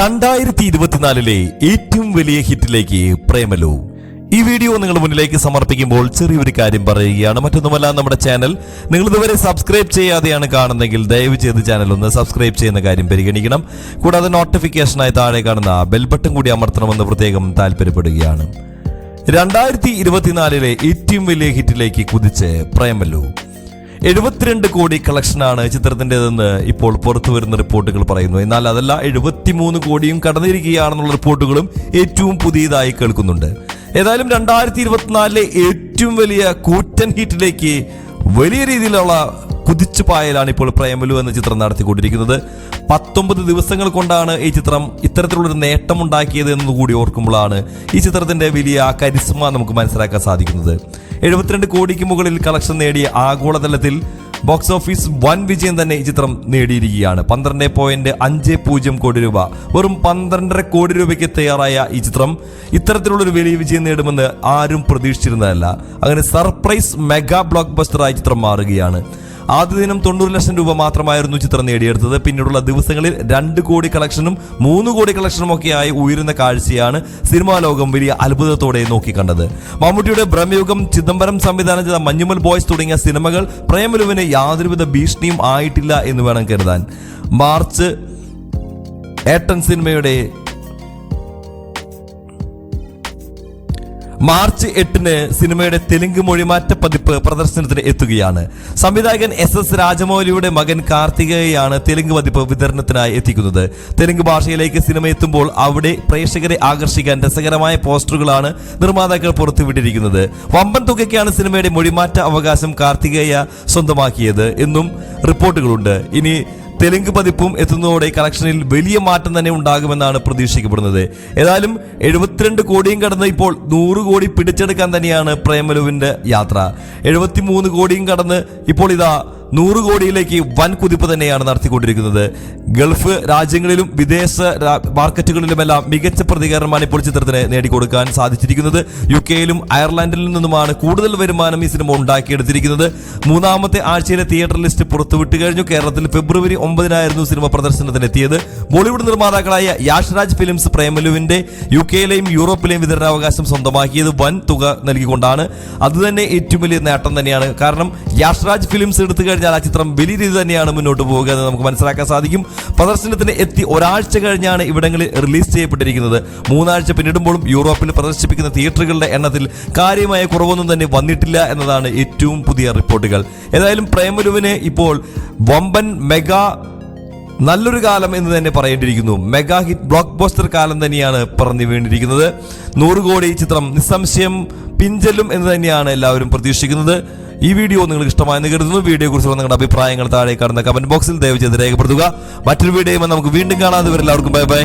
രണ്ടായിരത്തി ഇരുപത്തിനാലിലെ ഏറ്റവും വലിയ ഹിറ്റിലേക്ക് പ്രേമലു. ഈ വീഡിയോ നിങ്ങൾ മുന്നിലേക്ക് സമർപ്പിക്കുമ്പോൾ ചെറിയൊരു കാര്യം പറയുകയാണ്. മറ്റൊന്നുമല്ല നമ്മുടെ ചാനൽ നിങ്ങൾ ഇതുവരെ സബ്സ്ക്രൈബ് ചെയ്യാതെയാണ് കാണുന്നതെങ്കിൽ ദയവ് ചെയ്ത് ചാനൽ ഒന്ന് സബ്സ്ക്രൈബ് ചെയ്യുന്ന കാര്യം പരിഗണിക്കണം. കൂടാതെ നോട്ടിഫിക്കേഷനായി താഴെ കാണുന്ന ബെൽ ബട്ടൺ കൂടി അമർത്തണമെന്ന് പ്രത്യേകം താല്പര്യപ്പെടുകയാണ് രണ്ടായിരത്തി ഇരുപത്തിനാലിലെ ഏറ്റവും വലിയ ഹിറ്റിലേക്ക് കുതിച്ച് പ്രേമലു. എഴുപത്തിരണ്ട് കോടി കളക്ഷനാണ് ചിത്രത്തിന്റെതെന്ന് ഇപ്പോൾ പുറത്തു വരുന്ന റിപ്പോർട്ടുകൾ പറയുന്നു. എന്നാൽ അതല്ല എഴുപത്തിമൂന്ന് കോടിയും കടന്നിരിക്കുകയാണെന്നുള്ള റിപ്പോർട്ടുകളും ഏറ്റവും പുതിയതായി കേൾക്കുന്നുണ്ട്. ഏതായാലും രണ്ടായിരത്തി ഇരുപത്തിനാലിലെ ഏറ്റവും വലിയ കൂറ്റൻ ഹിറ്റിലേക്ക് വലിയ രീതിയിലുള്ള കുതിച്ചു പായലാണ് ഇപ്പോൾ പ്രേമലു എന്ന ചിത്രം നടത്തിക്കൊണ്ടിരിക്കുന്നത്. പത്തൊമ്പത് ദിവസങ്ങൾ കൊണ്ടാണ് ഈ ചിത്രം ഇത്തരത്തിലുള്ളൊരു നേട്ടമുണ്ടാക്കിയത് എന്നുകൂടി ഓർക്കുമ്പോഴാണ് ഈ ചിത്രത്തിന്റെ വലിയ കരിസ്മ നമുക്ക് മനസ്സിലാക്കാൻ സാധിക്കുന്നത്. എഴുപത്തിരണ്ട് കോടിക്ക് മുകളിൽ കളക്ഷൻ നേടിയ ആഗോളതലത്തിൽ ബോക്സ് ഓഫീസ് വൻ വിജയം തന്നെ ഈ ചിത്രം നേടിയിരിക്കുകയാണ്. പന്ത്രണ്ട് പോയിന്റ് അഞ്ച് പൂജ്യം കോടി രൂപ. വെറും പന്ത്രണ്ടര കോടി രൂപയ്ക്ക് തയ്യാറായ ഈ ചിത്രം ഇത്തരത്തിലുള്ളൊരു വലിയ വിജയം നേടുമെന്ന് ആരും പ്രതീക്ഷിച്ചിരുന്നതല്ല. അങ്ങനെ സർപ്രൈസ് മെഗാ ബ്ലോക്ക് ബസ്റ്ററായി ചിത്രം മാറുകയാണ്. ആദ്യ ദിനം തൊണ്ണൂറ് ലക്ഷം രൂപ മാത്രമായിരുന്നു ചിത്രം നേടിയെടുത്തത്. പിന്നീടുള്ള ദിവസങ്ങളിൽ രണ്ട് കോടി കളക്ഷനും മൂന്ന് കോടി കളക്ഷനും ഒക്കെയായി ഉയരുന്ന കാഴ്ചയാണ് സിനിമാ ലോകം വലിയ അത്ഭുതത്തോടെ നോക്കിക്കണ്ടത്. മമ്മൂട്ടിയുടെ ബ്രഹ്മയുഗം ചിദംബരം സംവിധാനം ചെയ്ത മഞ്ഞുമൽ ബോയ്സ് തുടങ്ങിയ സിനിമകൾ പ്രേമലുവിന് യാതൊരുവിധ ഭീഷണിയും ആയിട്ടില്ല എന്ന് വേണം കരുതാൻ. മാർച്ച് ഏട്ടൻ സിനിമയുടെ മാർച്ച് എട്ടിന് സിനിമയുടെ തെലുങ്ക് മൊഴിമാറ്റ പതിപ്പ് പ്രദർശനത്തിന് എത്തുകയാണ്. സംവിധായകൻ എസ് എസ് രാജമൗലിയുടെ മകൻ കാർത്തികയാണ് തെലുങ്ക് പതിപ്പ് വിതരണത്തിനായി എത്തിക്കുന്നത്. തെലുങ്ക് ഭാഷയിലേക്ക് സിനിമ എത്തുമ്പോൾ അവിടെ പ്രേക്ഷകരെ ആകർഷിക്കാൻ രസകരമായ പോസ്റ്ററുകളാണ് നിർമ്മാതാക്കൾ പുറത്തുവിട്ടിരിക്കുന്നത്. വമ്പൻ തുകയ്ക്കാണ് സിനിമയുടെ മൊഴിമാറ്റ അവകാശം കാർത്തികേയ സ്വന്തമാക്കിയത് എന്നും റിപ്പോർട്ടുകളുണ്ട്. ഇനി തെലുങ്ക് പതിപ്പും എത്തുന്നതോടെ കളക്ഷനിൽ വലിയ മാറ്റം തന്നെ ഉണ്ടാകുമെന്നാണ് പ്രതീക്ഷിക്കപ്പെടുന്നത്. ഏതായാലും എഴുപത്തിരണ്ട് കോടിയും കടന്ന് ഇപ്പോൾ നൂറ് കോടി പിടിച്ചെടുക്കാൻ തന്നെയാണ് പ്രേമലുവിന്റെ യാത്ര. എഴുപത്തിമൂന്ന് കോടിയും കടന്ന് ഇപ്പോൾ ഇതാ നൂറ് കോടിയിലേക്ക് വൻ കുതിപ്പ് തന്നെയാണ് നടത്തിക്കൊണ്ടിരിക്കുന്നത്. ഗൾഫ് രാജ്യങ്ങളിലും വിദേശ മാർക്കറ്റുകളിലുമെല്ലാം മികച്ച പ്രതികരണമാണ് ഇപ്പോൾ ചിത്രത്തിന് നേടിക്കൊടുക്കാൻ സാധിച്ചിരിക്കുന്നത്. യു കെയിലും അയർലൻഡിൽ നിന്നുമാണ് കൂടുതൽ വരുമാനം ഈ സിനിമ ഉണ്ടാക്കിയെടുത്തിരിക്കുന്നത്. മൂന്നാമത്തെ ആഴ്ചയിലെ തിയേറ്റർ ലിസ്റ്റ് പുറത്തുവിട്ട് കഴിഞ്ഞു. കേരളത്തിൽ ഫെബ്രുവരി ഒമ്പതിനായിരുന്നു സിനിമ പ്രദർശനത്തിന് എത്തിയത് ബോളിവുഡ് നിർമ്മാതാക്കളായ യാഷ്രാജ് ഫിലിംസ് പ്രേമലുവിന്റെ യു കെയിലെയും യൂറോപ്പിലെയും വിതരണാവകാശം സ്വന്തമാക്കിയത് വൻ തുക നൽകിക്കൊണ്ടാണ്. അതുതന്നെ ഏറ്റവും വലിയ നേട്ടം തന്നെയാണ്. കാരണം യാഷ്രാജ് ഫിലിംസ് എടുത്തു കഴിഞ്ഞാൽ ആ ചിത്രം വലിയ രീതി തന്നെയാണ് മുന്നോട്ട് പോവുക എന്ന് നമുക്ക് മനസ്സിലാക്കാൻ സാധിക്കും. പ്രദർശനത്തിന് എത്തി ഒരാഴ്ച കഴിഞ്ഞാണ് ഇവിടങ്ങളിൽ റിലീസ് ചെയ്യപ്പെട്ടിരിക്കുന്നത്. മൂന്നാഴ്ച പിന്നിടുമ്പോഴും യൂറോപ്പിൽ പ്രദർശിപ്പിക്കുന്ന തിയേറ്ററുകളുടെ എണ്ണത്തിൽ കാര്യമായ കുറവൊന്നും തന്നെ വന്നിട്ടില്ല എന്നതാണ് ഏറ്റവും പുതിയ റിപ്പോർട്ടുകൾ. ഏതായാലും പ്രേമലുവിന് ഇപ്പോൾ വമ്പൻ മെഗാ നല്ലൊരു കാലം എന്ന് തന്നെ പറയേണ്ടിയിരിക്കുന്നു. മെഗാ ഹിറ്റ് ബ്ലോക്ക് ബോസ്റ്റർ കാലം തന്നെയാണ് പറഞ്ഞു വീണിരിക്കുന്നത്. നൂറ് കോടി ചിത്രം നിസ്സംശയം പിഞ്ചലും എന്ന് തന്നെയാണ് എല്ലാവരും പ്രതീക്ഷിക്കുന്നത്. ഈ വീഡിയോ നിങ്ങൾക്ക് ഇഷ്ടമായെന്ന് കരുതുന്നു. വീഡിയോ കുറിച്ചുള്ള നിങ്ങളുടെ അഭിപ്രായങ്ങൾ താഴെ കാണുന്ന കമന്റ് ബോക്സിൽ ദയവ് ചെയ്ത് രേഖപ്പെടുത്തുക. മറ്റൊരു വീഡിയോ നമുക്ക് വീണ്ടും കാണാതെ എല്ലാവർക്കും ബൈ ബൈ